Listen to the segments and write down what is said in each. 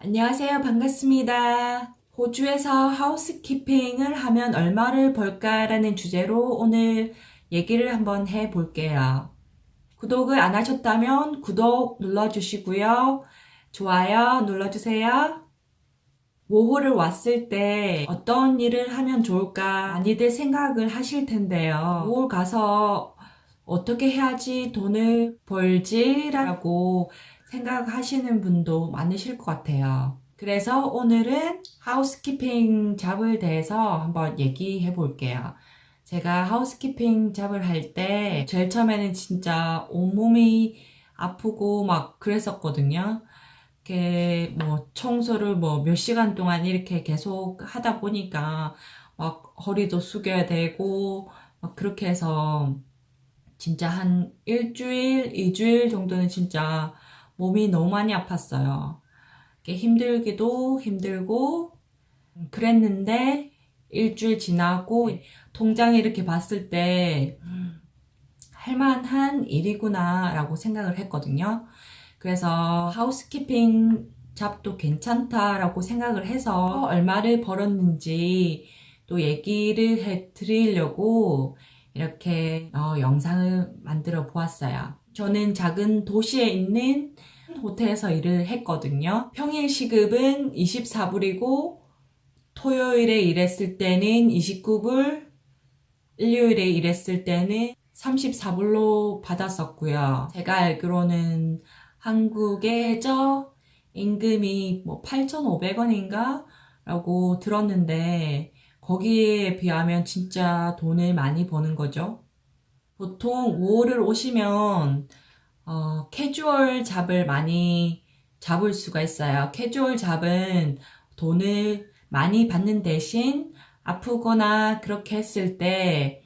안녕하세요. 반갑습니다. 호주에서 하우스키핑을 하면 얼마를 벌까라는 주제로 오늘 얘기를 한번 해 볼게요. 구독을 안 하셨다면 구독 눌러주시고요. 좋아요 눌러주세요. 모호를 왔을 때 어떤 일을 하면 좋을까 많이들 생각을 하실 텐데요. 모홀 가서 어떻게 해야지 돈을 벌지라고 생각하시는 분도 많으실 것 같아요. 그래서 오늘은 하우스키핑 잡을 대해서 한번 얘기해 볼게요. 제가 하우스키핑 잡을 할 때 제일 처음에는 진짜 온몸이 아프고 막 그랬었거든요. 뭐 청소를 뭐 몇 시간 동안 이렇게 계속 하다 보니까 막 허리도 숙여야 되고 막 그렇게 해서 진짜 한 일주일, 이주일 정도는 진짜 몸이 너무 많이 아팠어요. 힘들기도 힘들고 그랬는데 일주일 지나고 통장에 이렇게 봤을 때 음, 할만한 일이구나 라고 생각을 했거든요. 그래서 하우스키핑 잡도 괜찮다라고 생각을 해서 얼마를 벌었는지 또 얘기를 해 드리려고 이렇게 어, 영상을 만들어 보았어요. 저는 작은 도시에 있는 호텔에서 일을 했거든요. 평일 시급은 24불이고 토요일에 일했을 때는 29불, 일요일에 일했을 때는 34불로 받았었고요. 제가 알기로는 한국의 해저 임금이 뭐 8,500원인가? 라고 들었는데 거기에 비하면 진짜 돈을 많이 버는 거죠. 보통 5월을 오시면 어, 캐주얼 잡을 많이 잡을 수가 있어요. 캐주얼 잡은 돈을 많이 받는 대신 아프거나 그렇게 했을 때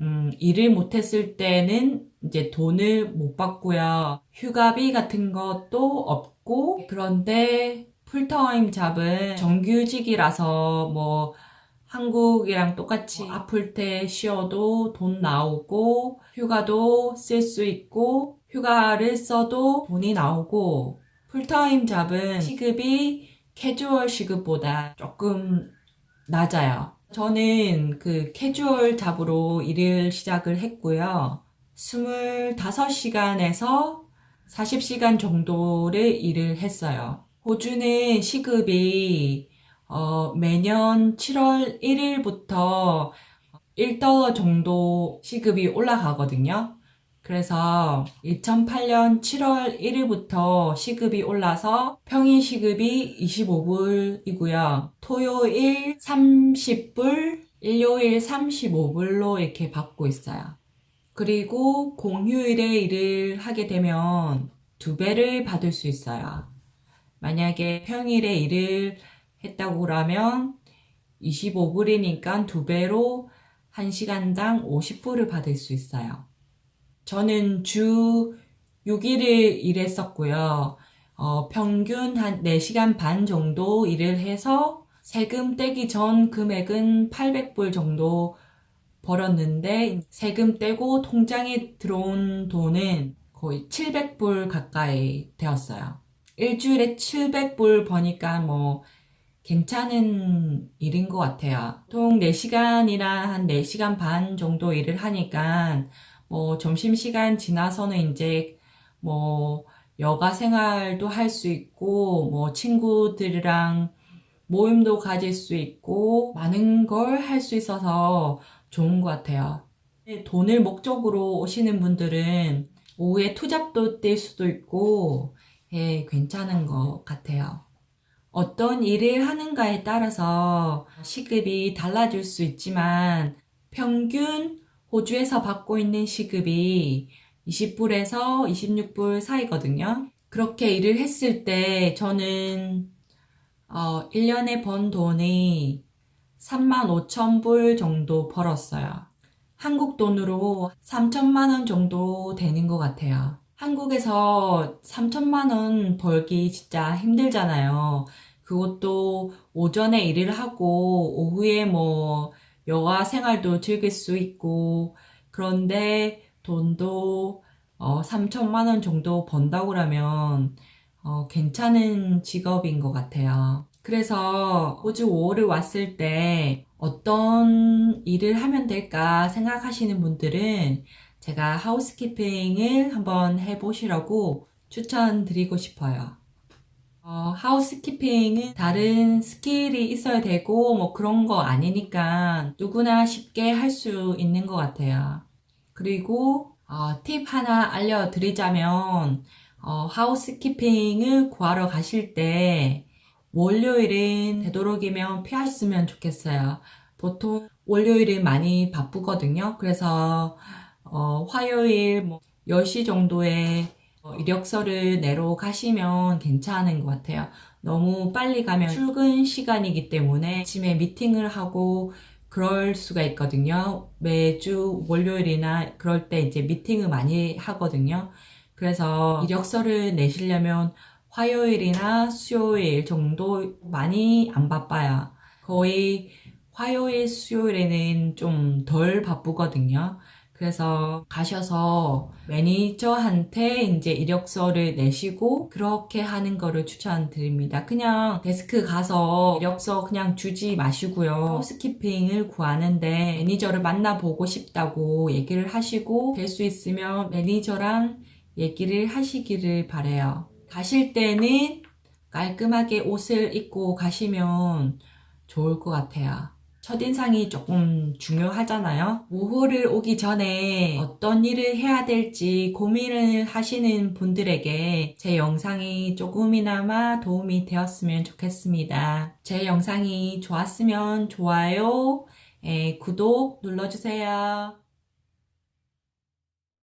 음, 일을 못했을 때는 이제 돈을 못 받고요. 휴가비 같은 것도 없고 그런데 풀타임 잡은 정규직이라서 뭐 한국이랑 똑같이 아플 때 쉬어도 돈 나오고 휴가도 쓸 수 있고 휴가를 써도 돈이 나오고 풀타임 잡은 시급이 캐주얼 시급보다 조금 낮아요. 저는 그 캐주얼 잡으로 일을 시작을 했고요. 25시간에서 40시간 정도를 일을 했어요. 호주는 시급이 어, 매년 7월 1일부터 1달러 정도 시급이 올라가거든요. 그래서 2008년 7월 1일부터 시급이 올라서 평일 시급이 25불이고요. 토요일 30불, 일요일 35불로 이렇게 받고 있어요. 그리고 공휴일에 일을 하게 되면 두 배를 받을 수 있어요. 만약에 평일에 일을 했다고 그러면 25불이니까 두 배로 1시간당 50불을 받을 수 있어요. 저는 주 6일을 일했었고요. 어, 평균 한 4시간 반 정도 일을 해서 세금 떼기 전 금액은 800불 정도 벌었는데 세금 떼고 통장에 들어온 돈은 거의 700불 가까이 되었어요. 일주일에 700불 버니까 뭐 괜찮은 일인 것 같아요. 보통 4시간이나 한 4시간 반 정도 일을 하니까 뭐 점심시간 지나서는 이제 뭐 여가 생활도 할 수 있고 뭐 친구들이랑 모임도 가질 수 있고 많은 걸 할 수 있어서 좋은 것 같아요. 돈을 목적으로 오시는 분들은 오후에 투잡도 뛸 수도 있고 예, 괜찮은 것 같아요. 어떤 일을 하는가에 따라서 시급이 달라질 수 있지만 평균 호주에서 받고 있는 시급이 20불에서 26불 사이거든요. 그렇게 일을 했을 때 저는 어, 1년에 번 돈이 3만 5천 불 정도 벌었어요. 한국 돈으로 3천만 원 정도 되는 것 같아요. 한국에서 3천만 원 벌기 진짜 힘들잖아요. 그것도 오전에 일을 하고 오후에 뭐 여가 생활도 즐길 수 있고 그런데 돈도 어, 3천만 원 정도 번다고 그러면 어, 괜찮은 직업인 것 같아요. 그래서 호주 5월을 왔을 때 어떤 일을 하면 될까 생각하시는 분들은 제가 하우스키핑을 한번 해보시라고 추천드리고 싶어요. 어, 하우스키핑은 다른 스킬이 있어야 되고 뭐 그런 거 아니니까 누구나 쉽게 할 수 있는 것 같아요. 그리고 어, 팁 하나 알려드리자면 어, 하우스키핑을 구하러 가실 때 월요일은 되도록이면 피하셨으면 좋겠어요. 보통 월요일은 많이 바쁘거든요. 그래서 어, 화요일 뭐 10시 정도에 어, 이력서를 내러 가시면 괜찮은 것 같아요. 너무 빨리 가면 출근 시간이기 때문에 아침에 미팅을 하고 그럴 수가 있거든요. 매주 월요일이나 그럴 때 이제 미팅을 많이 하거든요. 그래서 이력서를 내시려면 화요일이나 수요일 정도 많이 안 바빠요. 거의 화요일, 수요일에는 좀 덜 바쁘거든요. 그래서 가셔서 매니저한테 이제 이력서를 내시고 그렇게 하는 거를 추천드립니다. 그냥 데스크 가서 이력서 그냥 주지 마시고요. 하우스키핑을 구하는데 매니저를 만나보고 싶다고 얘기를 하시고 될 수 있으면 매니저랑 얘기를 하시기를 바래요. 가실 때는 깔끔하게 옷을 입고 가시면 좋을 것 같아요. 첫인상이 조금 중요하잖아요. 모호를 오기 전에 어떤 일을 해야 될지 고민을 하시는 분들에게 제 영상이 조금이나마 도움이 되었으면 좋겠습니다. 제 영상이 좋았으면 좋아요, 예, 구독 눌러주세요.